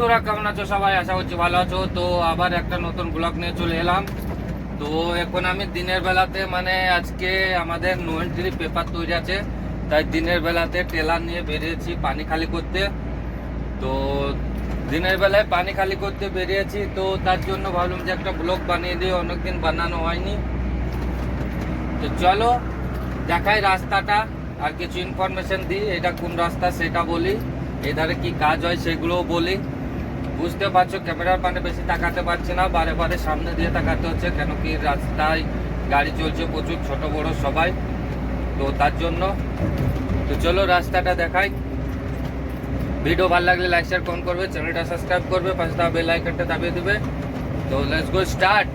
বন্ধুরা, কেমন আছো সবাই? আশা করছি ভালো আছো। তো আবার একটা নতুন ব্লগ নিয়ে চলে এলাম। তো এখন আমি দিনের বেলাতে মানে আজকে আমাদের নোয়েন্ট্রি পেপার তৈরি আছে। তাই দিনের বেলাতে টেলার নিয়ে বেরিয়েছি পানি খালি করতে। তো দিনের বেলায় পানি খালি করতে বেরিয়েছি। তো তার জন্য ভাবলাম যে একটা ব্লগ বানিয়ে দিই। অনেকদিন বানানো হয়নি। তো চলো, দেখাই রাস্তাটা। আর কিছু ইনফরমেশন দিই। এটা কোন রাস্তা সেটা বলি। এধারে কি কাজ হয় সেগুলোও বলি। বুঝতে পারছ, ক্যামেরার পানে বেশি তাকাতে পারছে না, বারে বারে সামনে দিয়ে তাকাতে হচ্ছে, কেন কি রাস্তায় গাড়ি চলছে প্রচুর, ছোট, বড় সবাই। তো তার জন্য, তো চলো রাস্তাটা দেখাই। ভিডিও ভালো লাগলে লাইক শেয়ার কমেন্ট করবে চ্যানেলটা সাবস্ক্রাইব করবে, পাশে থাকা বেল আইকনটা দাবিয়ে দেবে। তো লেটস গো স্টার্ট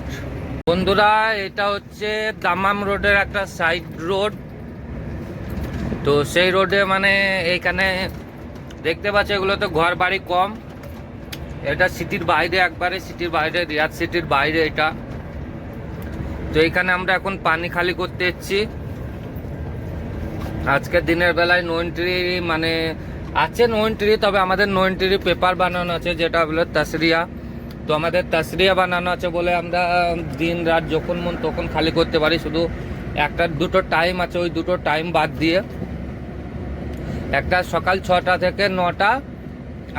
বন্ধুরা, এটা হচ্ছে দামাম রোডের একটা সাইড রোড তো সেই রোডে মানে এইখানে দেখতে পাচ্ছ এগুলো তো ঘর বাড়ি কম। এটা সিটির বাইরে একবারে, সিটির বাইরে, রিয়াদ সিটির বাইরে এটা। তো এখানে আমরা এখন পানি খালি করতে এসেছি। আজকে দিনের বেলায় নোয়েন্ট্রি মানে আছে নোয়েন্ট্রি তবে আমাদের নোয়েন্ট্রি পেপার বানানো আছে, যেটা হলো তাসরিয়া। তো আমাদের তাসরিয়া বানানো আছে বলে আমরা দিন রাত যখন মন তখন খালি করতে পারি। শুধু একটা দুটো টাইম আছে, ওই দুটো টাইম বাদ দিয়ে। একটা সকাল ছটা থেকে নটা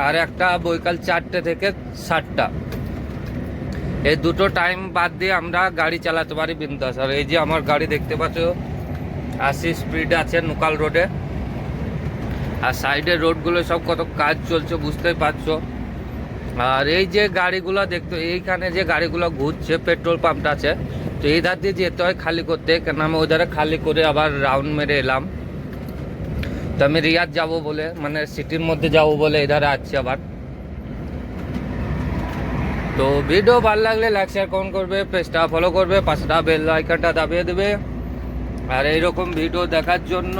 আর একটা বৈকাল চারটে থেকে সাতটা। এই দুটো টাইম বাদ দিয়ে আমরা গাড়ি চালাতে পারি বিন্দাস। আর এই যে আমার গাড়ি দেখতে পাচ্ছ আশি স্পিড আছে নোকাল রোডে আর সাইডের রোডগুলো সব কত কাজ চলছে বুঝতেই পারছ। আর এই যে গাড়িগুলো দেখতে, এইখানে যে গাড়িগুলো ঘুরছে পেট্রোল পাম্পটা আছে, তো এই ধার দিয়ে যেতে হয় খালি করতে। কেন আমি ওই ধারে খালি করে আবার রাউন্ড মেরে এলাম। তো আমি রিয়াদ যাব বলে মানে সিটির মধ্যে যাব বলে এধারে আছি আবার। তো ভিডিও ভালো লাগলে লাইক শেয়ার কমেন্ট করবে পেজটা ফলো করবে পাঁচটা বেল আইকনটা দাবিয়ে দেবে। আর এইরকম ভিডিও দেখার জন্য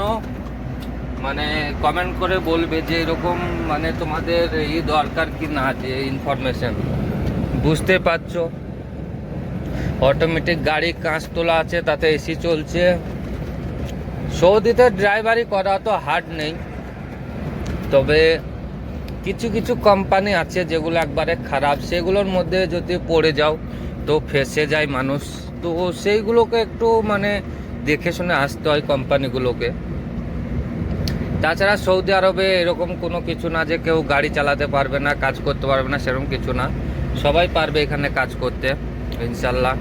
মানে কমেন্ট করে বলবে যে এরকম মানে তোমাদের এই দরকার কি না, যে ইনফরমেশন বুঝতে পারছ? অটোমেটিক গাড়ি কাঁচ তোলা আছে, তাতে এসি চলছে। সৌদিতে ড্রাইভারি করা তো হার্ড নেই। তবে কিছু কিছু কোম্পানি আছে যেগুলো একবারে খারাপ। সেগুলোর মধ্যে যদি পড়ে যাও, তো ফেসে যায় মানুষ। তো সেইগুলোকে একটু মানে দেখে শুনে আসতে হয় কোম্পানিগুলোকে তাছাড়া সৌদি আরবে এরকম কোনো কিছু না যে কেউ গাড়ি চালাতে পারবে না, কাজ করতে পারবে না, সেরকম কিছু না। সবাই পারবে এখানে কাজ করতে ইনশাল্লাহ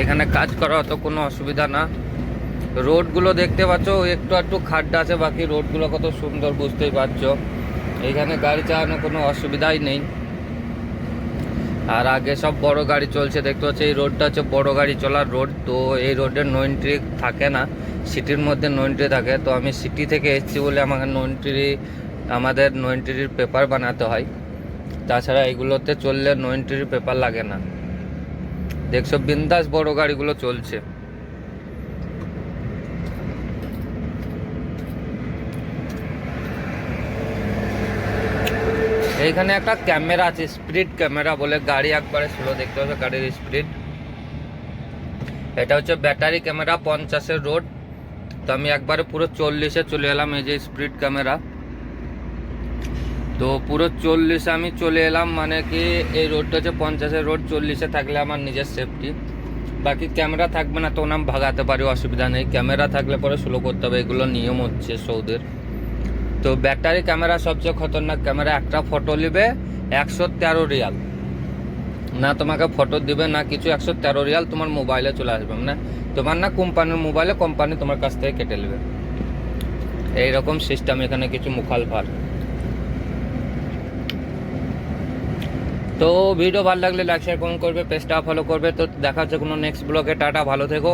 এখানে কাজ করা অত কোনো অসুবিধা না। রোডগুলো দেখতে পাচ্ছ, একটু একটু খাড্ডা আছে, বাকি রোডগুলো কত সুন্দর বুঝতেই পারছ। এখানে গাড়ি চালানো কোনো অসুবিধাই নেই। আর আগে সব বড় গাড়ি চলছে, দেখতে পাচ্ছি, এই রোডটা হচ্ছে বড় গাড়ি চলার রোড। তো এই রোডে নো এন্ট্রি থাকে না, সিটির মধ্যে নো এন্ট্রি থাকে। তো আমি সিটি থেকে এসেছি বলে আমাকে নো এন্ট্রি আমাদের নো এন্ট্রির পেপার বানাতে হয়। তাছাড়া এগুলোতে চললে নো এন্ট্রির পেপার লাগে না। দেখছ, বিন্দাস বড় গাড়িগুলো চলছে। এইখানে একটা ক্যামেরা আছে স্পিড ক্যামেরা বলে গাড়ি একবারে স্লো দেখতে হবে গাড়ির স্পিড এটা হচ্ছে ব্যাটারি ক্যামেরা পঞ্চাশের রোড। তো আমি একবারে পুরো চল্লিশে চলে এলাম এই যে স্পিড ক্যামেরা। তো পুরো চল্লিশে আমি চলে এলাম মানে কি এই রোডটা হচ্ছে পঞ্চাশের রোড, চল্লিশে থাকলে আমার নিজের সেফটি বাকি ক্যামেরা থাকবে না তো আমি ভাগাতে পারি, অসুবিধা নেই। ক্যামেরা থাকলে পরে স্লো করতে হবে, এগুলো নিয়ম হচ্ছে সৌদের। তো ব্যাটারি ক্যামেরা সবচেয়ে খতরনাক ক্যামেরা, একটা ফটো নেবে একশো তেরো রিয়াল। না তোমাকে ফটো দিবে, না কিছু, একশো তেরো রিয়াল তোমার মোবাইলে চলে আসবে। মানে তোমার না কোম্পানির মোবাইলে কোম্পানি তোমার কাছ থেকে কেটে নেবে। এইরকম সিস্টেম এখানে কিছু মুখালফার তো ভিডিও ভালো লাগলে লাইক শেয়ার কমেন্ট করবে পেজটা ফলো করবে। তো দেখা হচ্ছে কোনো নেক্সট ব্লগে টাটা, ভালো থেকো।